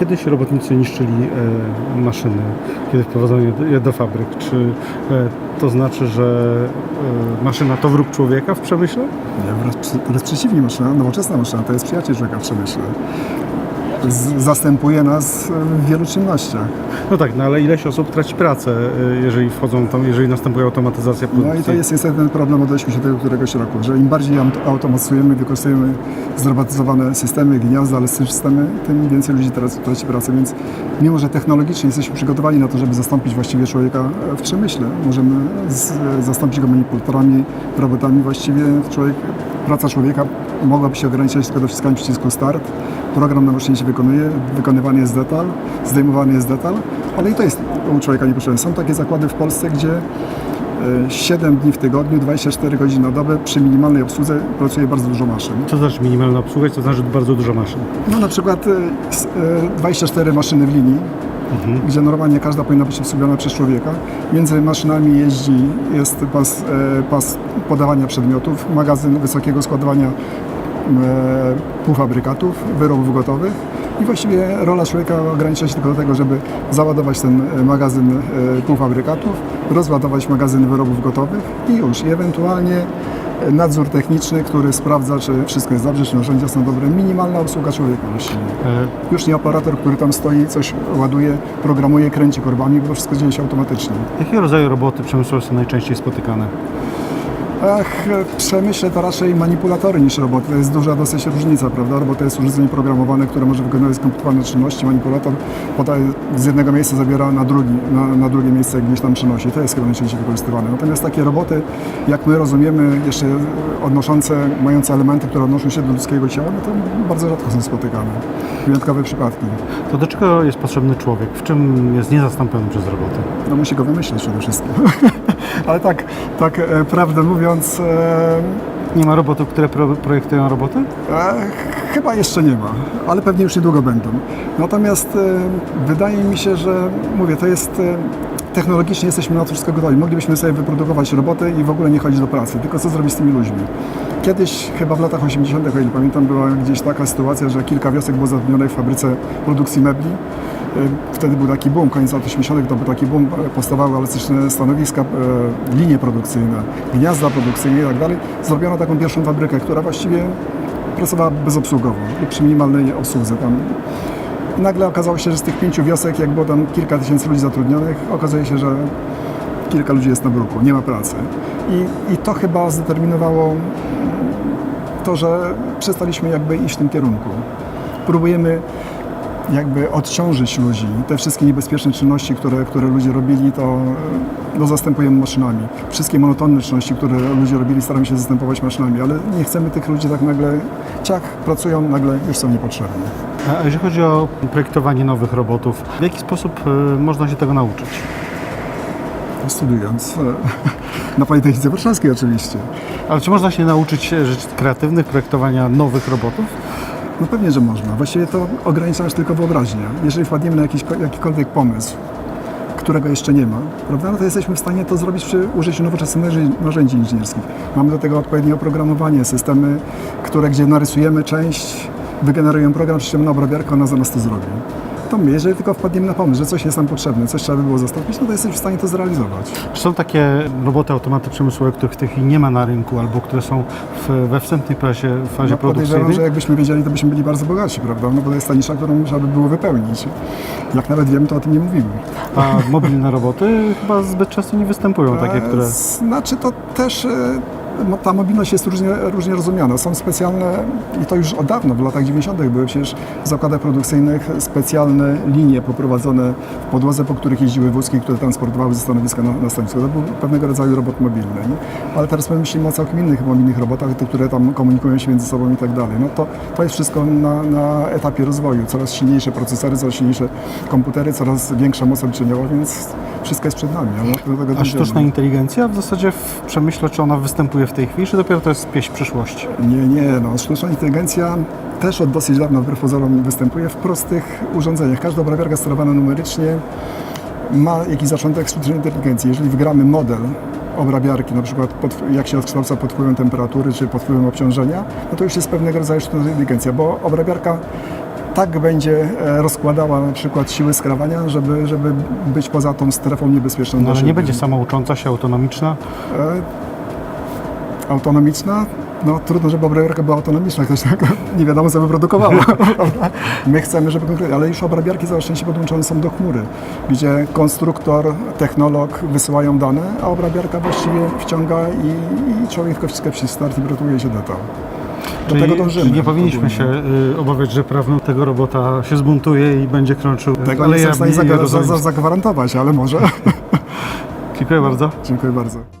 Kiedyś robotnicy niszczyli e, maszyny, kiedy do, je do fabryk. Czy e, to znaczy, że e, maszyna to wróg człowieka w przemyśle? Nie, wręcz, wręcz przeciwnie, maszyna, nowoczesna maszyna to jest przyjaciel człowieka w przemyśle. Z, zastępuje nas w wielu czynnościach. No tak, no ale ileś osób traci pracę, e, jeżeli wchodzą tam, jeżeli następuje automatyzacja produkcji? No i to jest niestety ten problem od 80 któregoś roku, że im bardziej aut- automatyzujemy, wykorzystujemy zrobotyzowane systemy, gniazda, ale systemy, tym więcej ludzi teraz traci pracę, więc mimo, że technologicznie jesteśmy przygotowani na to, żeby zastąpić właściwie człowieka w przemyśle, możemy z, zastąpić go manipulatorami, robotami, właściwie człowiek, praca człowieka mogłaby się ograniczać tylko do wciskania przycisku start, program na maszynie się wykonuje, wykonywany jest detal, zdejmowany jest detal, ale i to jest u człowieka niepotrzebne. Są takie zakłady w Polsce, gdzie e, 7 dni w tygodniu, 24 godziny na dobę przy minimalnej obsłudze pracuje bardzo dużo maszyn. Co znaczy minimalna obsługa, co znaczy bardzo dużo maszyn? No na przykład e, s- e, 24 maszyny w linii, gdzie normalnie każda powinna być obsługiwana przez człowieka. Między maszynami jeździ, jest pas, e, pas podawania przedmiotów, magazyn wysokiego składowania e, półfabrykatów, wyrobów gotowych i właściwie rola człowieka ogranicza się tylko do tego, żeby załadować ten e, magazyn e, półfabrykatów, rozładować magazyn wyrobów gotowych i już. I ewentualnie e, nadzór techniczny, który sprawdza, czy wszystko jest dobrze, czy narzędzia są dobre. Minimalna obsługa człowieka właściwie. Już nie operator, który tam stoi, coś ładuje, programuje, kręci korbami, bo wszystko dzieje się automatycznie. jakiego rodzaju roboty przemysłowe są najczęściej spotykane? Ach, w przemyśle to raczej manipulatory niż roboty. To jest duża dosyć różnica, prawda? Robota to jest urządzenie programowane, które może wykonywać skomplikowane czynności. Manipulator z jednego miejsca zabiera na, drugi, na, na drugie miejsce, jak gdzieś tam przenosi. To jest chyba najczęściej wykorzystywane. Natomiast takie roboty, jak my rozumiemy, jeszcze odnoszące, mające elementy, które odnoszą się do ludzkiego ciała, no to bardzo rzadko są spotykane. Wyjątkowe przypadki. To do czego jest potrzebny człowiek? W czym jest niezastąpiony przez roboty? No musi go wymyśleć przede wszystkim. Ale tak, tak e, prawdę mówiąc, e, Nie ma robotów, które pro, projektują roboty? e, chyba jeszcze nie ma, ale pewnie już niedługo będą. Natomiast e, wydaje mi się, że mówię, to jest technologicznie jesteśmy na to wszystko gotowi. Moglibyśmy sobie wyprodukować roboty i w ogóle nie chodzić do pracy, tylko co zrobić z tymi ludźmi. Kiedyś, chyba w latach 80., o ile pamiętam, była gdzieś taka sytuacja, że kilka wiosek było zatrudnionych w fabryce produkcji mebli. E, Wtedy był taki boom, koniec lat 80. to był taki boom, e, powstawały elastyczne stanowiska, e, linie produkcyjne, gniazda produkcyjne i tak dalej. Zrobiono taką pierwszą fabrykę, która właściwie pracowała bezobsługowo i przy minimalnej obsłudze. Tam nagle okazało się, że z tych pięciu wiosek, jak było tam kilka tysięcy ludzi zatrudnionych, okazuje się, że kilka ludzi jest na bruku, nie ma pracy. I, i to chyba zdeterminowało to, że przestaliśmy jakby iść w tym kierunku. Próbujemy jakby odciążyć ludzi. Te wszystkie niebezpieczne czynności, które, które ludzie robili, to no, zastępujemy maszynami. Wszystkie monotonne czynności, które ludzie robili, staramy się zastępować maszynami, ale nie chcemy tych ludzi tak nagle, ciach, pracują, nagle już są niepotrzebni. A jeżeli chodzi o projektowanie nowych robotów, w jaki sposób e, można się tego nauczyć? Studiując e, na Politechnice Warszawskiej oczywiście. Ale czy można się nauczyć e, rzeczy kreatywnych, projektowania nowych robotów? No pewnie, że można. Właściwie to ogranicza nas tylko wyobraźnia. Jeżeli wpadniemy na jakiś, jakikolwiek pomysł, którego jeszcze nie ma, prawda, no to jesteśmy w stanie to zrobić przy użyciu nowoczesnych narzędzi, narzędzi inżynierskich. Mamy do tego odpowiednie oprogramowanie, systemy, które gdzie narysujemy część, wygenerują program, przyjdziemy obrabiarkę, ona za nas to zrobi. To my, jeżeli tylko wpadniemy na pomysł, że coś jest nam potrzebne, coś trzeba by było zastąpić, no to jesteśmy w stanie to zrealizować. Czy są takie roboty, automaty przemysłowe, których w tej chwili nie ma na rynku, albo które są w, we wstępnej fazie, fazie No, podejrzewam, produkcyjnej? że jakbyśmy wiedzieli, to byśmy byli bardzo bogaci, prawda? No bo to jest ta nisza, którą trzeba by było wypełnić. Jak nawet wiemy, to o tym nie mówimy. A mobilne roboty chyba zbyt często nie występują, takie, które... E, Znaczy to też e, ta mobilność jest różnie, różnie rozumiana. Są specjalne, i to już od dawna, w latach 90. były przecież w zakładach produkcyjnych specjalne linie poprowadzone w podłodze, po których jeździły wózki, które transportowały ze stanowiska na, na stanowisko. To był pewnego rodzaju robot mobilny. Nie? Ale teraz my myślimy o całkiem innych mobilnych robotach, tych, które tam komunikują się między sobą i tak dalej. No to, to jest wszystko na, na etapie rozwoju. Coraz silniejsze procesory, coraz silniejsze komputery, coraz większa moc obliczeniowa, więc wszystko jest przed nami. A dojdziemy. sztuczna inteligencja w zasadzie w przemyśle, czy ona występuje w tej chwili, czy dopiero to jest pieśń przyszłości? Nie, nie, no sztuczna inteligencja też od dosyć dawna wbrew pozorom występuje w prostych urządzeniach. Każda obrabiarka sterowana numerycznie ma jakiś zaczątek sztucznej inteligencji. Jeżeli wygramy model obrabiarki, na przykład pod, jak się odkształca pod wpływem temperatury czy pod wpływem obciążenia, no to już jest pewnego rodzaju sztuczna inteligencja, bo obrabiarka tak będzie e, rozkładała na przykład siły skrawania, żeby, żeby być poza tą strefą niebezpieczną No, ale nie będzie samoucząca się, autonomiczna. E, autonomiczna? No trudno, żeby obrabiarka była autonomiczna, ktoś tak nie wiadomo co wyprodukowała. My chcemy, żeby konkretnie, ale już obrabiarki całe szczęście podłączone są do chmury, gdzie konstruktor, technolog wysyłają dane, a obrabiarka właściwie wciąga i, i człowiek tylko wciska przycisk start i gotuje się data. Do Czyli, tego dążymy. nie powinniśmy się y, obawiać, że prawno tego robota się zbuntuje i będzie krączył Tego nie jestem w stanie zagwarantować, ale może. Dziękuję bardzo. Dziękuję bardzo.